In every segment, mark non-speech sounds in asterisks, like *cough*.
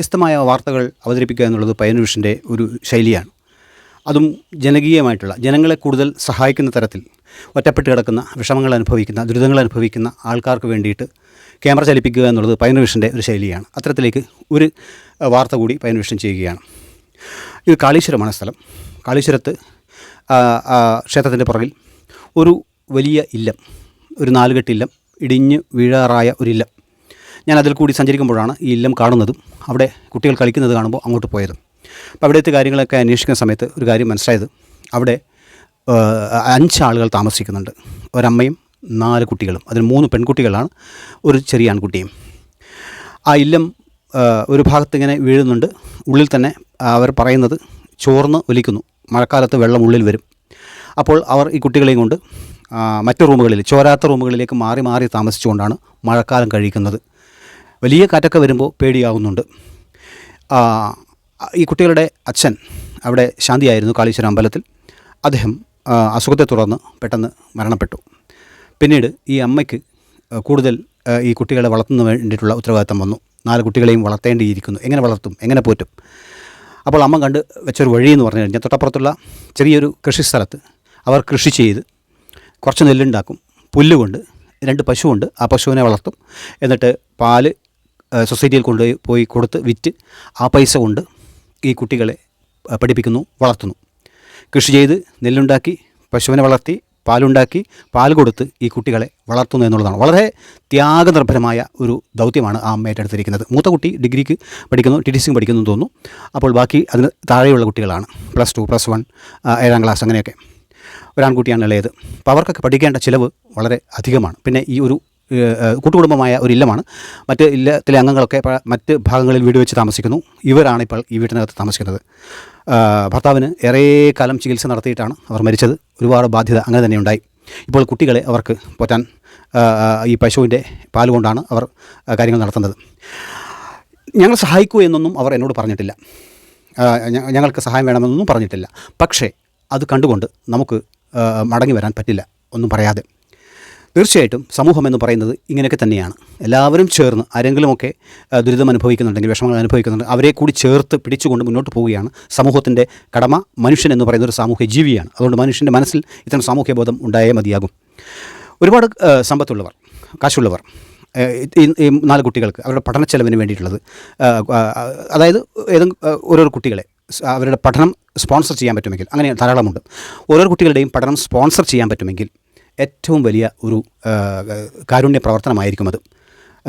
വ്യത്യസ്തമായ വാർത്തകൾ അവതരിപ്പിക്കുക എന്നുള്ളത് പയ്യന്നൂർ ഒരു ശൈലിയാണ്. അതും ജനകീയമായിട്ടുള്ള ജനങ്ങളെ കൂടുതൽ സഹായിക്കുന്ന തരത്തിൽ ഒറ്റപ്പെട്ട് കിടക്കുന്ന വിഷമങ്ങൾ അനുഭവിക്കുന്ന ദുരിതങ്ങൾ അനുഭവിക്കുന്ന ആൾക്കാർക്ക് വേണ്ടിയിട്ട് ക്യാമറ ചലിപ്പിക്കുക എന്നുള്ളത് പയനുവിഷന്റെ ഒരു ശൈലിയാണ്. അത്തരത്തിലേക്ക് ഒരു വാർത്ത കൂടി പയനുവിഷൻ ചെയ്യുകയാണ്. ഇത് കാളീശ്വരമാണ് സ്ഥലം. കാളീശ്വരത്ത് ക്ഷേത്രത്തിന്റെ പുറകിൽ ഒരു വലിയ ഇല്ലം ഒരു നാലുകെട്ടില്ലം ഇടിഞ്ഞ് വീഴാറായ ഒരില്ലം ഞാൻ അതിൽ കൂടി സഞ്ചരിക്കുമ്പോഴാണ് ഈ ഇല്ലം കാണുന്നതും അവിടെ കുട്ടികൾ കളിക്കുന്നത് കാണുമ്പോൾ അങ്ങോട്ട് പോയതും. അപ്പോൾ അവിടുത്തെ കാര്യങ്ങളൊക്കെ അന്വേഷിക്കുന്ന സമയത്ത് ഒരു കാര്യം മനസ്സിലായത്. അവിടെ അഞ്ച് ആളുകൾ താമസിക്കുന്നുണ്ട്. ഒരമ്മയും നാല് കുട്ടികളും. അതിൽ മൂന്ന് പെൺകുട്ടികളാണ് ഒരു ചെറിയ ആൺകുട്ടിയും. ആ ഇല്ലം ഒരു ഭാഗത്ത് ഇങ്ങനെ വീഴുന്നുണ്ട്. ഉള്ളിൽ തന്നെ അവർ പറയുന്നത് ചോർന്ന് ഒലിക്കുന്നു. മഴക്കാലത്ത് വെള്ളം ഉള്ളിൽ വരും. അപ്പോൾ അവർ ഈ കുട്ടികളെയും കൊണ്ട് മറ്റു റൂമുകളിൽ ചോരാത്ത റൂമുകളിലേക്ക് മാറി മാറി താമസിച്ചുകൊണ്ടാണ് മഴക്കാലം കഴിക്കുന്നത്. വലിയ കാറ്റൊക്കെ വരുമ്പോൾ പേടിയാവുന്നുണ്ട്. ഈ കുട്ടികളുടെ അച്ഛൻ അവിടെ ശാന്തിയായിരുന്നു കാളീശ്വര അമ്പലത്തിൽ. അദ്ദേഹം അസുഖത്തെ തുടർന്ന് പെട്ടെന്ന് മരണപ്പെട്ടു. പിന്നീട് ഈ അമ്മയ്ക്ക് കൂടുതൽ ഈ കുട്ടികളെ വളർത്തുന്നതിന് വേണ്ടിയിട്ടുള്ള ഉത്തരവാദിത്തം വന്നു. നാല് കുട്ടികളെയും വളർത്തേണ്ടിയിരിക്കുന്നു. എങ്ങനെ വളർത്തും? എങ്ങനെ പോറ്റും? അപ്പോൾ അമ്മ കണ്ട് വെച്ചൊരു വഴി എന്ന് പറഞ്ഞു കഴിഞ്ഞാൽ തൊട്ടപ്പുറത്തുള്ള ചെറിയൊരു കൃഷിസ്ഥലത്ത് അവർ കൃഷി ചെയ്ത് കുറച്ച് നെല്ലുണ്ടാക്കും. പുല്ലുകൊണ്ട് രണ്ട് പശുവുണ്ട്. ആ പശുവിനെ വളർത്തും. എന്നിട്ട് പാൽ സൊസൈറ്റിയിൽ കൊണ്ടുപോയി പോയി കൊടുത്ത് വിറ്റ് ആ പൈസ കൊണ്ട് ഈ കുട്ടികളെ പഠിപ്പിക്കുന്നു വളർത്തുന്നു. കൃഷി ചെയ്ത് നെല്ലുണ്ടാക്കി പശുവിനെ വളർത്തി പാലുണ്ടാക്കി പാൽ കൊടുത്ത് ഈ കുട്ടികളെ വളർത്തുന്നു എന്നുള്ളതാണ്. വളരെ ത്യാഗനിർഭരമായ ഒരു ദൗത്യമാണ് ആ അമ്മ ഏറ്റെടുത്തിരിക്കുന്നത്. മൂത്ത കുട്ടി ഡിഗ്രിക്ക് പഠിക്കുന്നു ടി ടി സിക്ക് പഠിക്കുന്നു തോന്നുന്നു. അപ്പോൾ ബാക്കി അതിന് താഴെയുള്ള കുട്ടികളാണ്. പ്ലസ് ടു പ്ലസ് വൺ ഏഴാം ക്ലാസ് അങ്ങനെയൊക്കെ. ഒരാൺകുട്ടിയാണ് ഇളയത്. അപ്പോൾ അവർക്കൊക്കെ പഠിക്കേണ്ട ചിലവ് വളരെ അധികമാണ്. പിന്നെ ഈ ഒരു കൂട്ടുകുടുംബമായ ഒരു ഇല്ലമാണ്. മറ്റ് ഇല്ലത്തിലെ അംഗങ്ങളൊക്കെ മറ്റ് ഭാഗങ്ങളിൽ വീട് വെച്ച് താമസിക്കുന്നു. ഇവരാണ് ഇപ്പോൾ ഈ വീട്ടിനകത്ത് താമസിക്കുന്നത്. ഭർത്താവിന് ഏറെ കാലം ചികിത്സ നടത്തിയിട്ടാണ് അവർ മരിച്ചത്. ഒരുപാട് ബാധ്യത അങ്ങനെ തന്നെ ഉണ്ടായി ഇപ്പോൾ കുട്ടികളെ അവർക്ക് പോറ്റാൻ ഈ പശുവിന്റെ പാൽ കൊണ്ടാണ് അവർ കാര്യങ്ങൾ നടത്തുന്നത്. ഞങ്ങൾ സഹായിക്കൂ എന്നൊന്നും അവർ എന്നോട് പറഞ്ഞിട്ടില്ല. ഞങ്ങൾക്ക് സഹായം വേണമെന്നൊന്നും പറഞ്ഞിട്ടില്ല. പക്ഷേ അത് കണ്ടുകൊണ്ട് നമുക്ക് മടങ്ങി വരാൻ പറ്റില്ല. ഒന്നും പറയാതെ. തീർച്ചയായിട്ടും സമൂഹം എന്ന് പറയുന്നത് ഇങ്ങനെയൊക്കെ തന്നെയാണ്. എല്ലാവരും ചേർന്ന് ആരെങ്കിലുമൊക്കെ ദുരിതം അനുഭവിക്കുന്നുണ്ടെങ്കിൽ വിഷമങ്ങൾ അനുഭവിക്കുന്നുണ്ടെങ്കിൽ അവരെ കൂടി ചേർത്ത് പിടിച്ചുകൊണ്ട് മുന്നോട്ട് പോവുകയാണ്. സമൂഹത്തിന്റെ കടമ മനുഷ്യൻ എന്ന് പറയുന്ന ഒരു സാമൂഹ്യ ജീവിയാണ്. അതുകൊണ്ട് മനുഷ്യന്റെ മനസ്സിൽ ഇത്തരം സാമൂഹ്യ ബോധം ഉണ്ടായേ മതിയാകും. ഒരുപാട് സമ്പത്തുള്ളവർ കാശുള്ളവർ ഈ നാല് കുട്ടികൾക്ക് അവരുടെ പഠന ചെലവിന് വേണ്ടിയിട്ടുള്ളത് അതായത് ഏതെങ്കിലും ഓരോ കുട്ടികളെ അവരുടെ പഠനം സ്പോൺസർ ചെയ്യാൻ പറ്റുമെങ്കിൽ അങ്ങനെ ധാരാളമുണ്ട്. ഓരോ കുട്ടികളുടെയും പഠനം സ്പോൺസർ ചെയ്യാൻ പറ്റുമെങ്കിൽ ഏറ്റവും വലിയ ഒരു കാരുണ്യ പ്രവർത്തനമായിരിക്കും അത്.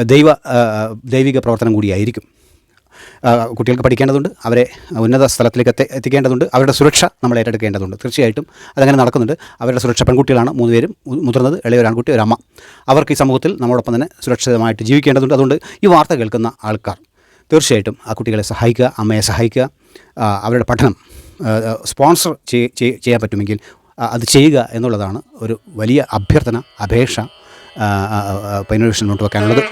ദൈവ ദൈവിക പ്രവർത്തനം കൂടിയായിരിക്കും. കുട്ടികൾക്ക് പഠിക്കേണ്ടതുണ്ട് അവരെ ഉന്നത സ്ഥലത്തിലേക്ക് എത്തി എത്തിക്കേണ്ടതുണ്ട് അവരുടെ സുരക്ഷ നമ്മൾ ഏറ്റെടുക്കേണ്ടതുണ്ട്. തീർച്ചയായിട്ടും അതങ്ങനെ നടക്കുന്നുണ്ട്. അവരുടെ സുരക്ഷ പെൺകുട്ടികളാണ് മൂന്ന് പേരും മുതിർന്നത് ഇളയ ഒരു ഒരമ്മ അവർക്ക് ഈ സമൂഹത്തിൽ നമ്മളോടൊപ്പം തന്നെ സുരക്ഷിതമായിട്ട് ജീവിക്കേണ്ടതുണ്ട്. അതുകൊണ്ട് ഈ വാർത്ത കേൾക്കുന്ന ആൾക്കാർ തീർച്ചയായിട്ടും ആ കുട്ടികളെ സഹായിക്കുക അമ്മയെ സഹായിക്കുക അവരുടെ പഠനം സ്പോൺസർ ചെയ്യ- ചെയ്യ- ചെയ്യാൻ പറ്റുമെങ്കിൽ അത് ചെയ്യുക എന്നുള്ളതാണ് ഒരു വലിയ അഭ്യർത്ഥന അപേക്ഷ പൈനോവേഷൻ മുന്നോട്ട് വെക്കാനുള്ളത്.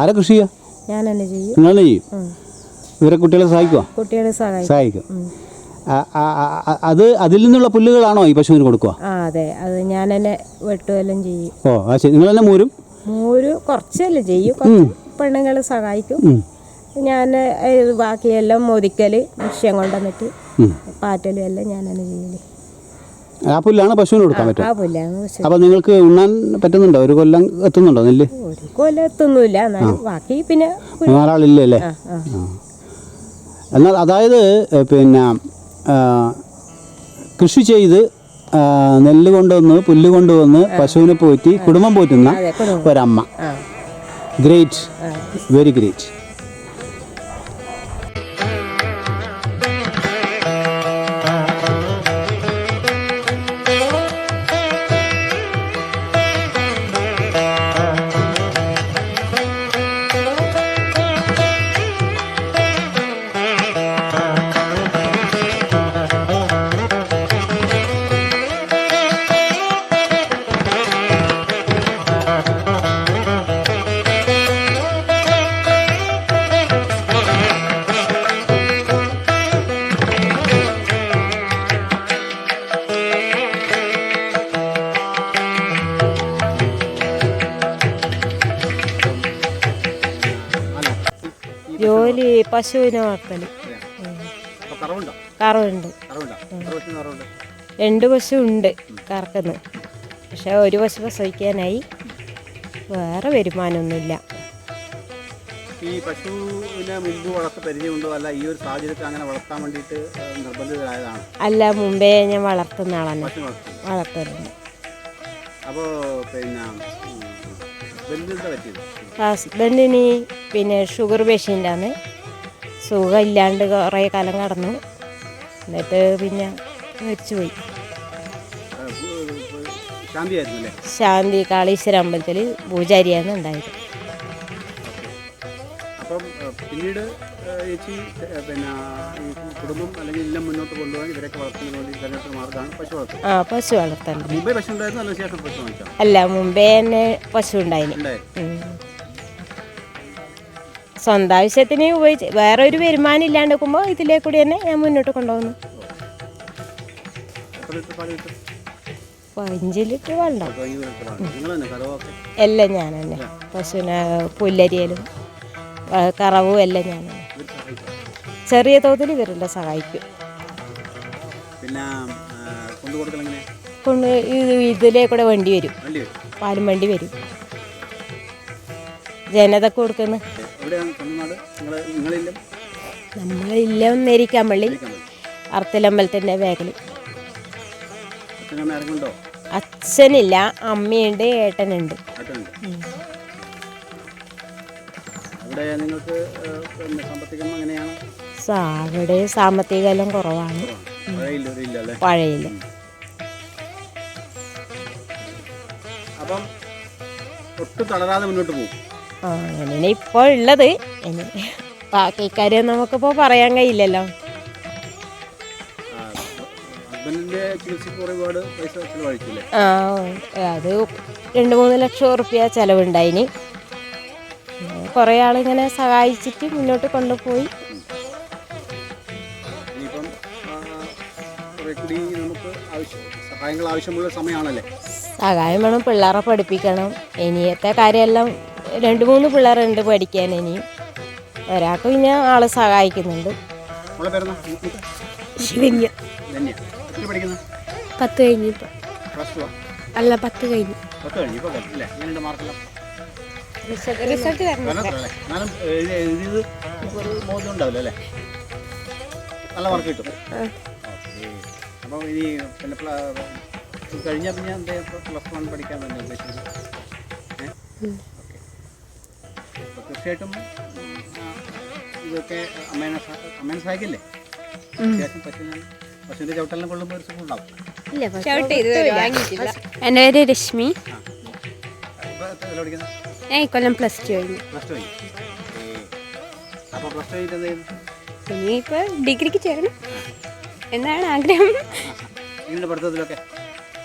ആരെ കൃഷി ചെയ്യുക ഞാൻ തന്നെ ചെയ്യും. നിങ്ങൾ ചെയ്യും? ഇവരെ കുട്ടികളെ സഹായിക്കുക കുട്ടികളെ സഹായിക്കും. സഹായിക്കും. അത് അതിൽ നിന്നുള്ള പുല്ലുകളാണോ ഈ പശുവിന് കൊടുക്കുക ആ അതെ. അത് ഞാൻ തന്നെ വെട്ടുകയെല്ലാം ചെയ്യും. ഓ ആ ശരി. നിങ്ങൾ തന്നെ മൂരും? മൂര് കുറച്ചല്ലേ ചെയ്യും. പെണ്ണുങ്ങൾ സഹായിക്കും. ഞാൻ ബാക്കിയെല്ലാം മോദിക്കൽ മിഷ്യം കൊണ്ടുവന്നിട്ട് പാറ്റലും എല്ലാം ഞാൻ തന്നെ ചെയ്യൽ ആ പുല്ലാണ് പശുവിന് കൊടുക്കാൻ പറ്റും ആ പുല്ലാണ് അപ്പോൾ നിങ്ങൾക്ക് ഉണ്ണാൻ പറ്റുന്നുണ്ടോ? ഒരു കൊല്ലം എത്തുന്നുണ്ടോ നെല്ല്? ഒരു കൊല്ലം എത്തൊന്നുമില്ല എന്നാലും ബാക്കി പിന്നെ പുല്ല്- നാലാളില്ലേ അല്ലേ? ആ ആ. ആ. എന്നാൽ അതായത് പിന്നെ ആ, കൃഷി ചെയ്ത് ആ, നെല്ല് കൊണ്ടുവന്ന് പുല്ല് കൊണ്ടുവന്ന് പശുവിനെ പോറ്റി കുടുംബം പോറ്റുന്ന അതെ ഒരമ്മ. ആ. ഗ്രേറ്റ് വെരി ഗ്രേറ്റ് പശുവിനെ വളർത്തൽ കറവുണ്ടോ? രണ്ട് പശു ഉണ്ട് കറക്കുന്നു. പക്ഷെ ഒരു പശു പ്രസവിക്കാനായി വേറെ വരുമാനമൊന്നുമില്ല. ഈ പശുവിനെ മുമ്പ് വളർത്ത പരിചയമുണ്ടോ? അല്ല ഈ ഒരു സാഹചര്യത്തിൽ അങ്ങനെ വളർത്താൻ വേണ്ടിയിട്ട് നിർബന്ധിതരായതാണ്? അല്ല മുമ്പേ ഞാൻ വളർത്തുന്ന ആളാണ്. വളർത്തലുണ്ട് അപ്പോൾ പിന്നെ പറ്റിയത്? ഹസ്ബൻഡിന് പിന്നെ ഷുഗർ പേഷ്യന്റാണ് സുഖമില്ലാണ്ട് കുറേ കാലം കടന്നു. എന്നിട്ട് പിന്നെ മരിച്ചുപോയി. ശാന്തി കാളീശ്വര അമ്പലത്തിൽ പൂജാരിയാണ് ഉണ്ടായത്. അപ്പം പിന്നീട് ചേച്ചി പിന്നെ ഈ കുടുംബം അല്ലെങ്കിൽ എല്ലാം മുന്നോട്ട് കൊണ്ടുപോകാൻ ഇവരൊക്കെ വളർത്തുന്നതിന് വേണ്ടി തിരഞ്ഞെടുത്ത മാർഗമാണ് പശു ആ പശു വളർത്തലുണ്ട് മുമ്പേ പശു ഉണ്ടായിരുന്നു? അതിന് ശേഷം പശു വാങ്ങിച്ചാണ് അല്ല മുമ്പേ തന്നെ പശു ഉണ്ടായിരുന്നു. സ്വന്തം ആവശ്യത്തിന് ഉപയോഗിച്ച് വേറെ ഒരു വരുമാനം ഇല്ലാണ്ട് നിൽക്കുമ്പോൾ ഇതിലേ കൂടി തന്നെ ഞാൻ മുന്നോട്ട് കൊണ്ടുപോകുന്നു. പതിനഞ്ച് ലിറ്റർ എല്ലാം ഞാൻ തന്നെ. പശുവിനെ പുല്ലരിയലും കറവും എല്ലാം ഞാൻ ചെറിയ തോതിൽ ഇവരെല്ലാം സഹായിക്കും. പിന്നെ കൊണ്ടു ഇതിലേ കൂടെ വണ്ടി വരും. പാലും വണ്ടി വരും. ജനതക്ക് കൊടുക്കുന്നു. നമ്മളില്ല നെരിക്കാമ്പള്ളി അർത്തലമ്പലത്തിന്റെ വേഗലി. അച്ഛനില്ല അമ്മയുണ്ട് ഏട്ടനുണ്ട്. അവിടെ സാമ്പത്തികം എല്ലാം കുറവാണ്. പഴയില്ല അപ്പം ഒട്ടും തളരാതെ മുന്നോട്ട് പോകും. ആ അങ്ങനെ ഇപ്പോൾ ഉള്ളത്. ഇനി ബാക്കി കാര്യം നമുക്കിപ്പോൾ പറയാൻ കഴിയില്ലല്ലോ. ആ അത് രണ്ട് മൂന്ന് ലക്ഷം ഉറുപ്പ്യ ചിലവുണ്ടായിന് കുറേ ആളിങ്ങനെ സഹായിച്ചിട്ട് മുന്നോട്ട് കൊണ്ടുപോയി. സഹായം വേണം പിള്ളേരെ പഠിപ്പിക്കണം. ഇനിയത്തെ കാര്യമെല്ലാം രണ്ട് മൂന്ന് പിള്ളേരുണ്ട് പഠിക്കാൻ ഇനിയും ഒരാൾക്ക് പിന്നെ ആളെ സഹായിക്കുന്നുണ്ട്. ശിവന്യ. പത്ത് കഴിഞ്ഞു അല്ല പത്ത് കഴിഞ്ഞു. റിസൾട്ട് നല്ല മാർക്ക് കിട്ടും. അപ്പോൾ ഇനി പിന്നെ കഴിഞ്ഞാൽ പിന്നെ എന്താ പ്ലസ് വൺ പഠിക്കാൻ തന്നെ ഉദ്ദേശിക്കുന്നത്? തീർച്ചയായിട്ടും ഇതൊക്കെ അമ്മേനെ അമ്മേനെ സഹായിക്കില്ലേ? അത്യാവശ്യം പറ്റുന്ന പശുവിന്റെ ചവിട്ടെല്ലാം കൊള്ളുമ്പോൾ ഒരു സുഖം ഉണ്ടാവും. എന്റെ പേര് രശ്മി. ഞാൻ ഇക്കൊല്ലം പ്ലസ് ടു കഴിഞ്ഞു. ഇനിയിപ്പോൾ ഡിഗ്രിക്ക് ചേരണം. എന്നാണ് ആഗ്രഹം. ഇതിന്റെ പഠിത്തത്തിലൊക്കെ?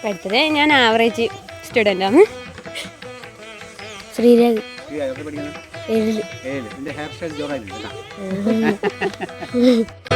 പഠിത്തത് ഞാൻ ആവറേജ് സ്റ്റുഡന്റ് ആണ്. ശ്രീരേഖ് ഏഴ് എന്റെ ഹെയർ സ്റ്റൈൽ ജോറായിരുന്നു കേട്ടോ. *laughs*